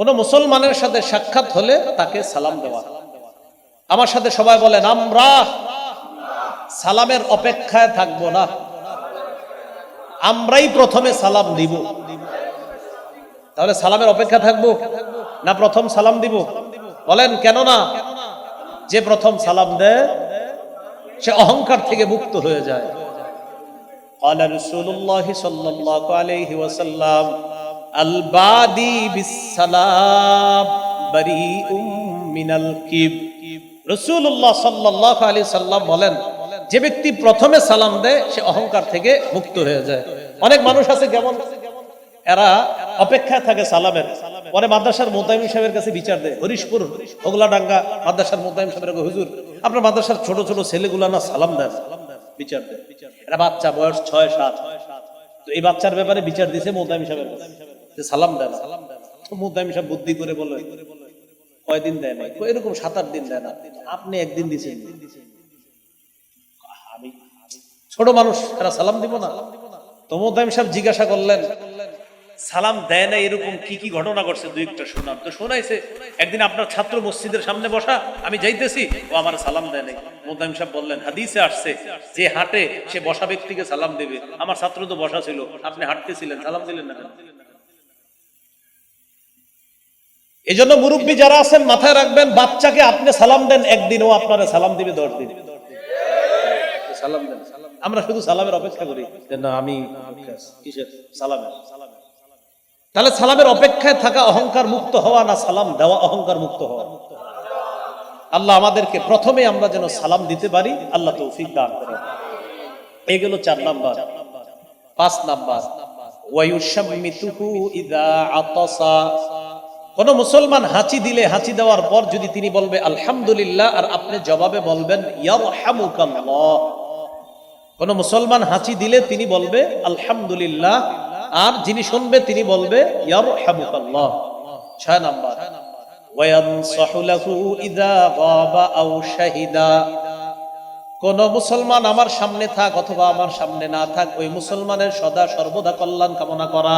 কোনো মুসলমানের সাথে সাক্ষাৎ হলে তাকে সালাম দেওয়া আমার সাথে সবাই বলেন আমরা সালামের অপেক্ষায় থাকবো না আমরাই প্রথমে সালাম দিব তাহলে সালামের অপেক্ষা থাকবো না প্রথম সালাম দিব বলেন কেন না যে প্রথম সালাম দেয় সে অহংকার থেকে মুক্ত হয়ে যায় قال رسول الله صلى الله عليه وسلم বলেন, যে ব্যক্তি প্রথমে সালাম দেয়, সে অহংকার থেকে মুক্ত হয়ে যায়। অনেক মানুষ আছে যেমন, এরা অপেক্ষায় থাকে সালামের। পরে মাদ্রাসার মোতাইম সাহেবের কাছে বিচার দেয়, হরিশপুর, হোগলাডাঙ্গা মাদ্রাসার মোতাইম সাহেবের হুজুর, আপনার মাদ্রাসার ছোট ছোট ছেলেগুলো না সালাম দেয়? বিচার দেয়। এরা বাচ্চা, বয়স ছয়, সাত। তো এই বাচ্চার ব্যাপারে বিচার দিছে মোতাইম সাহেবের যে সালাম দেন মোতাইম সাহেব বুদ্ধি করে বলে, কয়দিন দেয় না এরকম সাত আট দিন দেয় না। আপনি একদিন দিছেন। আমি ছোট মানুষ এরা সালাম দিব না। সাহেব জিজ্ঞাসা করলেন, সালাম দেয় না এরকম কি কি ঘটনা ঘটছে? দুই একটা তো শোনাইছে, একদিন আপনার ছাত্র মসজিদের সামনে বসা, আমি যাইতেছি, ও আমার সালাম দেয় নাই। সাহেব বললেন, হাদিসে আসছে, যে হাঁটে সে বসা ব্যক্তিকে সালাম দেবে। আমার ছাত্র তো বসা ছিল, আপনি হাঁটতেছিলেন, সালাম দিলেন না এই জন্য মুরব্বী যারা আছেন, মাথায় রাখবেন, বাচ্চাকে আপনি সালাম দেন একদিন ও আপনারা সালাম দিবে দশ দিন, সালাম দেন। আমরা শুধু সালামের অপেক্ষা করি। না, আমি সালামের তাহলে সালামের অপেক্ষায় থাকা অহংকার মুক্ত হওয়া না সালাম দেওয়া, অহংকার মুক্ত হওয়া? আল্লাহ আমাদেরকে প্রথমে আমরা যেন সালাম দিতে পারি, আল্লাহ তৌফিক দান করে এই গেল চার নাম্বার। পাঁচ নাম্বার। ওয়ায়ুশাম্মিতুহু ইযা আতাসা। কোন মুসলমান হাঁচি দিলে হাঁচি দেওয়ার পর যদি তিনি বলবে, আলহামদুলিল্লাহ, আর আপনি জবাবে বলবেন কোন মুসলমান হাঁচি দিলে তিনি বলবে, আলহামদুলিল্লাহ, আর যিনি শুনবে তিনি বলবে কোন মুসলমান আমার সামনে থাক অথবা আমার সামনে না থাক, ওই মুসলমানের সদা সর্বদা কল্যাণ কামনা করা।